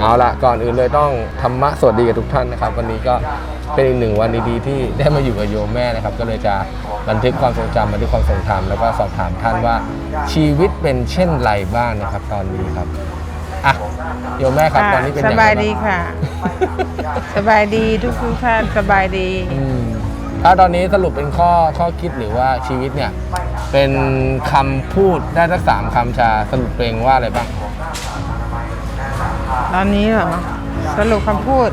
เอาละก่อนอื่นเลยต้องธรรมะสวัสดีกับทุกท่านนะครับ วันนี้ก็เป็นอีกหนึ่งวันดีๆที่ได้มาอยู่กับโยมแม่นะครับ ก็เลยจะบันทึกความทรงจำบันทึกความทรงธรรมแล้วก็สอบถามท่านว่าชีวิตเป็นเช่นไรบ้างนะครับ ตอนนี้ครับอะโยมแม่ครับตอนนี้เป็นสยังไงบายบ้างดีค่ะ สบายดีทุกทุกๆท่านสบายดี อืมถ้าตอนนี้สรุปเป็นข้อข้อคิดหรือว่าชีวิตเนี่ยเป็นคำพูดได้สักสามคำชาสรุปเพลงว่าอะไรบ้าง ตอนนี้เหรอ สรุปคำพูด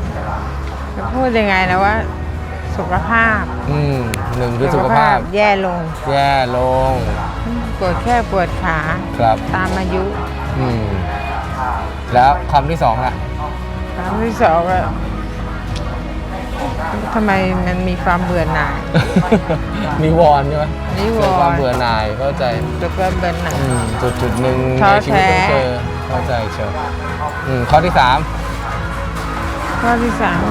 จะพูดยังไงนะว่า สุขภาพอืมหนึ่งคือสุขภาพแย่ลง แย่ลง ปวดแค่ปวดขาครับ ตามอายุอืมแล้วคำที่สองล่ะคำที่สองก็ทำไมมันมีความเบื่อหน่าย มีวอนใช่ไหมนิวรณ์เกิดความเบื่อหน่ายเข้าใจแล้วก็เบื่อหน่ายอืมจุดจุดหนึ่งท้อในชีวิตต้องแท้เจอ เข้าใจเชียวอืมข้อที่สามข้อที่สาม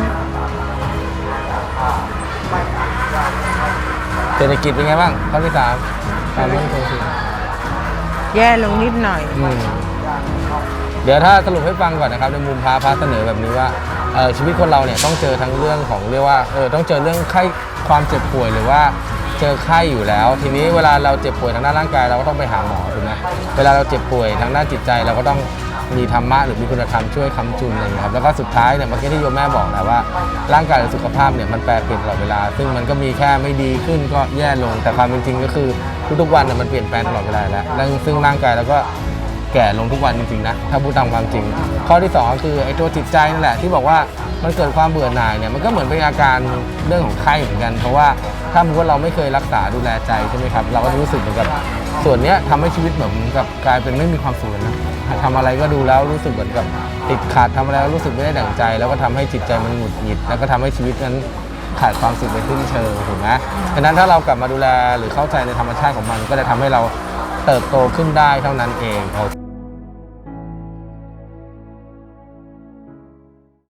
เศรษฐกิจเป็นไงบ้างข้อที่สามความมั่นคงสิแย่ลงนิดหน่อย อืมเดี๋ยวถ้าสรุปให้ฟังก่อนนะครับในมุมพาพาเสนอแบบนี้ว่าเออชีวิตคนเราเนี่ยต้องเจอทั้งเรื่องของเรียกว่าเออต้องเจอเรื่องไข้ความเจ็บป่วยหรือว่า เจอไข้อยู่แล้ว ทีนี้เวลาเราเจ็บป่วยทางด้านร่างกายเราก็ต้องไปหาหมอถูกไหมเวลาเราเจ็บป่วยทางด้านจิตใจเราก็ต้องมีธรรมะหรือมีคุณธรรมช่วยค้ำจุนอะไรอย่างเงี้ยครับแล้วก็สุดท้ายเนี่ยเมื่อกี้ที่โยมแม่บอกแหละว่าร่างกายหรือสุขภาพเนี่ยมันแปรเปลี่ยนตลอดเวลา ซึ่งมันก็มีแค่ไม่ดีขึ้นก็แย่ลง แต่ความเป็นจริงก็คือทุกๆวันเนี่ยมันเปลี่ยนแปลงตลอดเวลาแล้วแล้วซึ่งร่างกายเราก็แก่ลงทุกวันจริงๆนะถ้าพูดตามความจริง ข้อที่สองก็คือไอ้ตัวจิตใจนั่นแหละที่บอกว่า มันเกิดความเบื่อหน่ายเนี่ยมันก็เหมือนเป็นอาการเรื่องของไข้เหมือนกัน เพราะว่าถ้าสมมติว่าเราไม่เคยรักษาดูแลใจใช่ไหมครับเราก็จะรู้สึกเหมือนกับส่วนเนี้ยทำให้ชีวิตเหมือนกับกลายเป็นไม่มีความสุขเลยนะทำอะไรก็ดูแล้วรู้สึกเหมือนกับติดขัดทำอะไรแล้วรู้สึกไม่ได้ดั่งใจ แล้วก็ทำให้จิตใจมันหงุดหงิด แล้วก็ทำให้ชีวิตนั้นขาดความสุขไปสิ้นเชิงถูกไหมฉะนั้นถ้าเรากลับมาดูแลหรือเข้าใจในธรรมชาติของมัน ก็จะทำให้เราเติบโตขึ้นได้เท่านั้นเอง